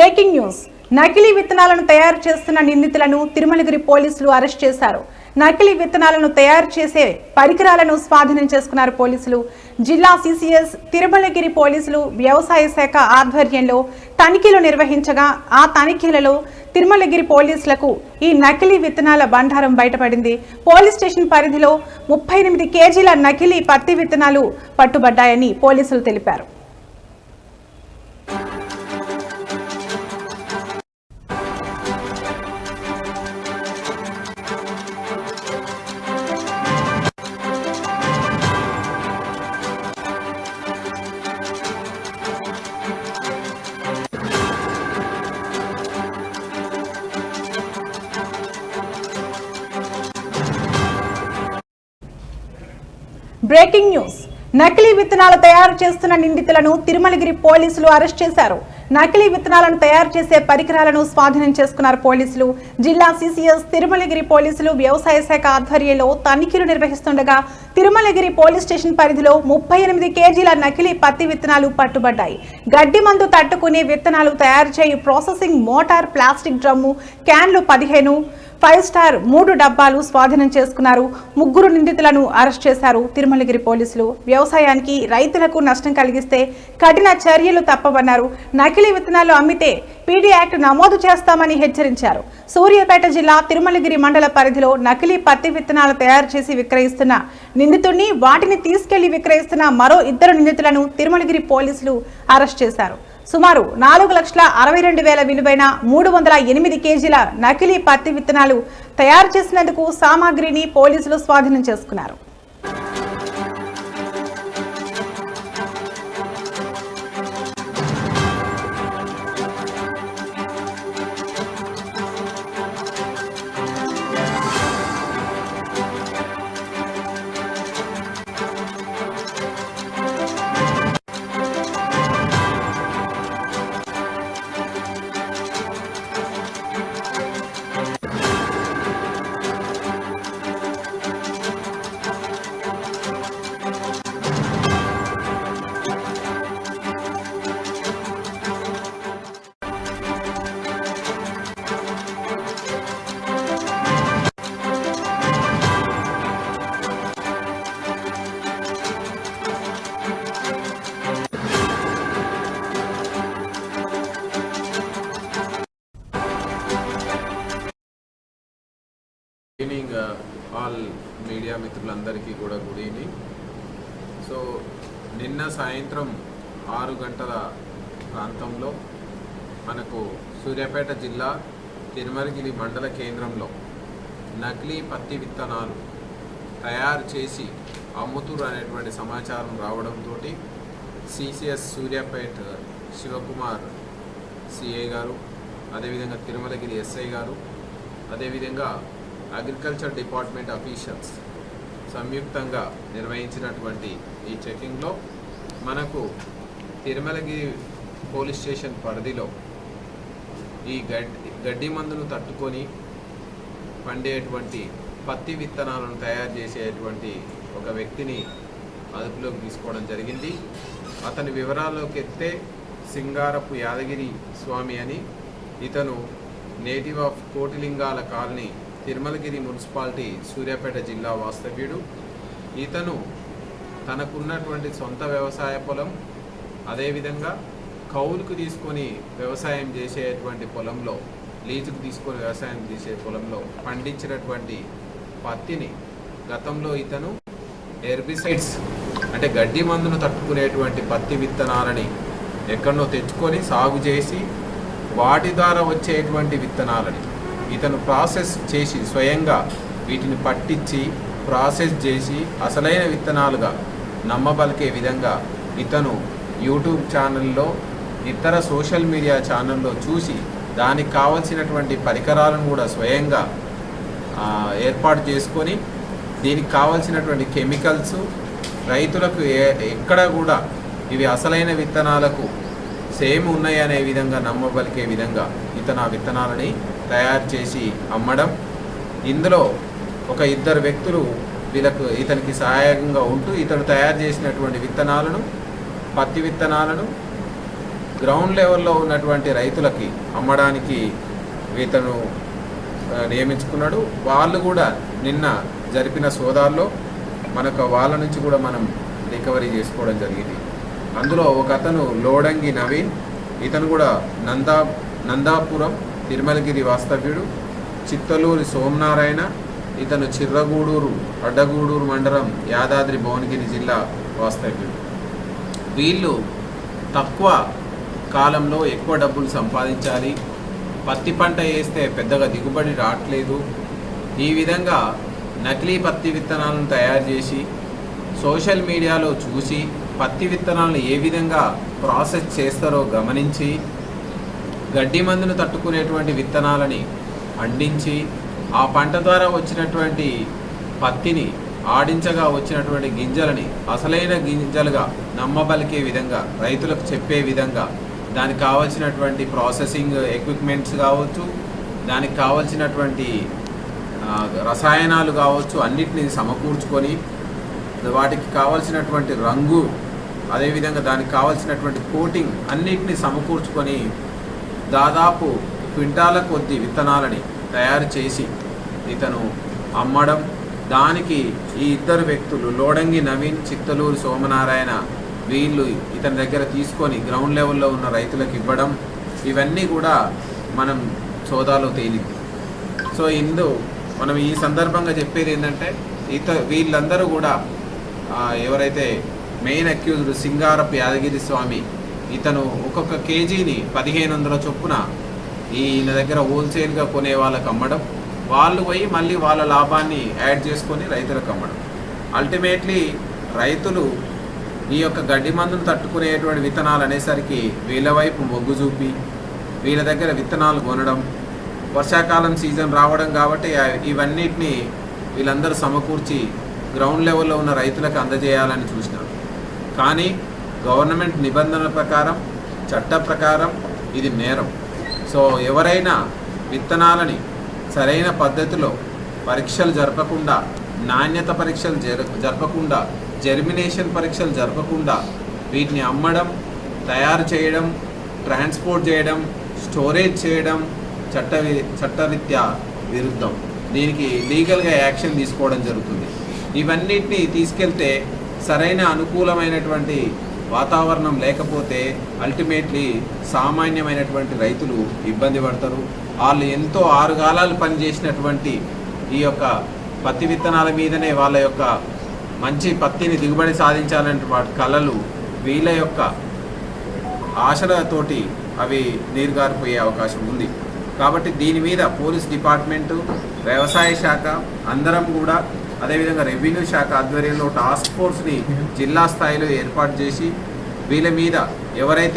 Breaking news. నకిలీ విత్తనాలను తయారు చేస్తున్న నిందితులను తిరుమలగిరి పోలీసులు అరెస్ట్ చేశారు. నకిలీ విత్తనాలను తయారు చేసే పరికరాలను స్వాధీనం చేసుకున్నారు పోలీసులు. జిల్లా సిసిఎస్ తిరుమలగిరి పోలీసులు వ్యవసాయ శాఖ ఆధ్వర్యంలో తనిఖీలు నిర్వహించగా ఆ తనిఖీలలో తిరుమలగిరి పోలీసులకు ఈ నకిలీ విత్తనాల బండారం బయటపడింది. పోలీస్ స్టేషన్ పరిధిలో ముప్పై ఎనిమిది కేజీల నకిలీ పత్తి విత్తనాలు పట్టుబడ్డాయని పోలీసులు తెలిపారు. Breaking news. నకిలీ విత్తనాలు తయారు చేస్తున్న నిందితులను తిరుమలగిరి పోలీసులు అరెస్ట్ చేశారు. నకిలీ విత్తనాలను తయారు చేసే పరికరాలను స్వాధీనం చేసుకున్నారు పోలీసులు. జిల్లా సిసిఎస్ తిరుమలగిరి పోలీసులు వ్యవసాయ శాఖ ఆధ్వర్యంలో తనిఖీలు నిర్వహిస్తుండగా తిరుమలగిరి పోలీస్ స్టేషన్ పరిధిలో ముప్పై ఎనిమిది కేజీల నకిలీ పత్తి విత్తనాలు పట్టుబడ్డాయి. గడ్డి మందు తట్టుకునే విత్తనాలు తయారు చేయు ప్రాసెసింగ్ మోటార్ ప్లాస్టిక్ డ్రమ్ము క్యాన్లు పదిహేను ఫైవ్ స్టార్ మూడు డబ్బాలు స్వాధీనం చేసుకున్నారు. ముగ్గురు నిందితులను అరెస్ట్ చేశారు. తిరుమలగిరి పోలీసులు వ్యవసాయానికి రైతులకు నష్టం కలిగిస్తే కఠిన చర్యలు తప్పవన్నారు. నకిలీ విత్తనాలు అమ్మితే పీడీ యాక్ట్ నమోదు చేస్తామని హెచ్చరించారు. సూర్యాపేట జిల్లా తిరుమలగిరి మండల పరిధిలో నకిలీ పత్తి విత్తనాలు తయారు చేసి విక్రయిస్తున్న నిందితుడిని వాటిని తీసుకెళ్ళి విక్రయిస్తున్న మరో ఇద్దరు నిందితులను తిరుమలగిరి పోలీసులు అరెస్ట్ చేశారు. సుమారు నాలుగు లక్షల అరవై రెండు వేల విలువైన మూడు వందల ఎనిమిది కేజీల నకిలీ పత్తి విత్తనాలు తయారు చేసినందుకు సామాగ్రిని పోలీసులు స్వాధీనం చేసుకున్నారు. మీడియా మిత్రులందరికీ కూడా గుడ్ ఈవినింగ్ సో నిన్న సాయంత్రం ఆరు గంటల ప్రాంతంలో మనకు సూర్యాపేట జిల్లా తిరుమలగిరి మండల కేంద్రంలో నకిలీ పత్తి విత్తనాలు తయారు చేసి అమ్ముతురు అనేటువంటి సమాచారం రావడంతో సిసిఎస్ సూర్యాపేట శివకుమార్ సిఐ గారు అదేవిధంగా తిరుమలగిరి ఎస్ఐ గారు అదేవిధంగా అగ్రికల్చర్ డిపార్ట్మెంట్ అఫీషియల్స్ సంయుక్తంగా నిర్వహించినటువంటి ఈ చెకింగ్లో మనకు తిరుమలగిరి పోలీస్ స్టేషన్ పరిధిలో ఈ గడ్డి గడ్డి మందును తట్టుకొని పండేటువంటి పత్తి విత్తనాలను తయారు చేసేటువంటి ఒక వ్యక్తిని అదుపులోకి తీసుకోవడం జరిగింది. అతని వివరాల్లోకి ఎత్తే సింగారపు యాదగిరి స్వామి అని ఇతను native of Kotilingala colony Tirumalagiri municipality Suryapet జిల్లా వాస్తవ్యుడు. ఇతను తనకున్నటువంటి సొంత వ్యవసాయ పొలం అదేవిధంగా కౌలుకు తీసుకొని వ్యవసాయం చేసేటువంటి పొలంలో లీజుకు తీసుకొని వ్యవసాయం చేసే పొలంలో పండించినటువంటి పత్తిని గతంలో ఇతను హెర్బిసైడ్స్ అంటే గడ్డి మందును తట్టుకునేటువంటి పత్తి విత్తనాలని ఎక్కడో తెచ్చుకొని సాగు చేసి వాటి ద్వారా వచ్చేటువంటి విత్తనాలని ఇతను ప్రాసెస్ చేసి స్వయంగా వీటిని పట్టించి ప్రాసెస్ చేసి అసలైన విత్తనాలుగా నమ్మబలికే విధంగా ఇతను యూట్యూబ్ ఛానల్లో ఇతర సోషల్ మీడియా ఛానల్లో చూసి దానికి కావలసినటువంటి పరికరాలను కూడా స్వయంగా ఏర్పాటు చేసుకొని దీనికి కావలసినటువంటి కెమికల్స్ రైతులకు ఏ ఎక్కడ కూడా ఇవి అసలైన విత్తనాలకు సేమ్ ఉన్నాయి అనే విధంగా నమ్మబలికే విధంగా ఇతను ఆ విత్తనాలని తయారు చేసి అమ్మడం. ఇందులో ఒక ఇద్దరు వ్యక్తులు వీళ్ళకు ఇతనికి సహాయంగా ఉంటూ ఇతను తయారు చేసినటువంటి విత్తనాలను పత్తి విత్తనాలను గ్రౌండ్ లెవెల్లో ఉన్నటువంటి రైతులకి అమ్మడానికి ఇతను నియమించుకున్నాడు. వాళ్ళు కూడా నిన్న జరిపిన సోదాల్లో మనకు వాళ్ళ నుంచి కూడా మనం రికవరీ చేసుకోవడం జరిగింది. అందులో ఒక అతను లోడంగి నవీన్ ఇతను కూడా నందా నందాపురం తిరుమలగిరి వాస్తవ్యుడు చిత్తలూరి సోమనారాయణ ఇతను చిర్రగూడూరు అడ్డగూడూరు మండలం యాదాద్రి భువనగిరి జిల్లా వాస్తవ్యుడు. వీళ్ళు తక్కువ కాలంలో ఎక్కువ డబ్బులు సంపాదించాలి. పత్తి పంట వేస్తే పెద్దగా దిగుబడి రావట్లేదు. ఈ విధంగా నకిలీ పత్తి విత్తనాలను తయారు చేసి సోషల్ మీడియాలో చూసి పత్తి విత్తనాలను ఏ విధంగా ప్రాసెస్ చేస్తారో గమనించి గడ్డి మందును తట్టుకునేటువంటి విత్తనాలని పండించి ఆ పంట ద్వారా వచ్చినటువంటి పత్తిని ఆడించగా వచ్చినటువంటి గింజలని అసలైన గింజలుగా నమ్మబలికే విధంగా రైతులకు చెప్పే విధంగా దానికి కావాల్సినటువంటి ప్రాసెసింగ్ ఎక్విప్మెంట్స్ కావచ్చు దానికి కావలసినటువంటి రసాయనాలు కావచ్చు అన్నిటిని సమకూర్చుకొని వాటికి కావాల్సినటువంటి రంగు అదేవిధంగా దానికి కావాల్సినటువంటి కోటింగ్ అన్నిటిని సమకూర్చుకొని దాదాపు క్వింటాల కొద్ది విత్తనాలని తయారు చేసి ఇతను అమ్మడం దానికి ఈ ఇద్దరు వ్యక్తులు లోడంగి నవీన్ చిత్తలూరు సోమనారాయణ వీళ్ళు ఇతని దగ్గర తీసుకొని గ్రౌండ్ లెవెల్లో ఉన్న రైతులకు ఇవ్వడం ఇవన్నీ కూడా మనం సోదాలో తేలింది. సో ఇందు మనం ఈ సందర్భంగా చెప్పేది ఏంటంటే ఇత వీళ్ళందరూ కూడా ఎవరైతే మెయిన్ అక్యూజ్డ్ సింగారపు యాదగిరి స్వామి ఇతను ఒక్కొక్క కేజీని పదిహేను వందల చొప్పున ఈయన దగ్గర హోల్సేల్గా కొనే వాళ్ళకి అమ్మడం. వాళ్ళు పోయి మళ్ళీ వాళ్ళ లాభాన్ని యాడ్ చేసుకొని రైతులకు అమ్మడం. అల్టిమేట్లీ రైతులు ఈ యొక్క గడ్డి మందును తట్టుకునేటువంటి విత్తనాలు అనేసరికి వీళ్ళ వైపు మొగ్గు చూపి వీళ్ళ దగ్గర విత్తనాలు కొనడం వర్షాకాలం సీజన్ రావడం కాబట్టి ఇవన్నిటిని వీళ్ళందరూ సమకూర్చి గ్రౌండ్ లెవెల్లో ఉన్న రైతులకు అందజేయాలని చూసినారు. కానీ గవర్నమెంట్ నిబంధనల ప్రకారం చట్ట ప్రకారం ఇది నేరం. సో ఎవరైనా విత్తనాలని సరైన పద్ధతిలో పరీక్షలు జరపకుండా నాణ్యత పరీక్షలు జర జరపకుండా జెర్మినేషన్ పరీక్షలు జరపకుండా వీటిని అమ్మడం తయారు చేయడం ట్రాన్స్పోర్ట్ చేయడం స్టోరేజ్ చేయడం చట్ట చట్టరీత్యా విరుద్ధం. దీనికి లీగల్గా యాక్షన్ తీసుకోవడం జరుగుతుంది. ఇవన్నిటిని తీసుకెళ్తే సరైన అనుకూలమైనటువంటి వాతావరణం లేకపోతే అల్టిమేట్లీ సామాన్యమైనటువంటి రైతులు ఇబ్బంది పడతారు. వాళ్ళు ఎంతో ఆరుగాలాలు పనిచేసినటువంటి ఈ యొక్క పత్తి విత్తనాల మీదనే వాళ్ళ యొక్క మంచి పత్తిని దిగుబడి సాధించాలంటే వాటి కళలు వీళ్ళ యొక్క ఆశలతోటి అవి నీరుగారిపోయే అవకాశం ఉంది. కాబట్టి దీని మీద పోలీస్ డిపార్ట్మెంటు వ్యవసాయ శాఖ అందరం కూడా అదేవిధంగా రెవెన్యూ శాఖ ఆధ్వర్యంలో టాస్క్ ఫోర్స్ని జిల్లా స్థాయిలో ఏర్పాటు చేసి వీళ్ళ మీద ఎవరైతే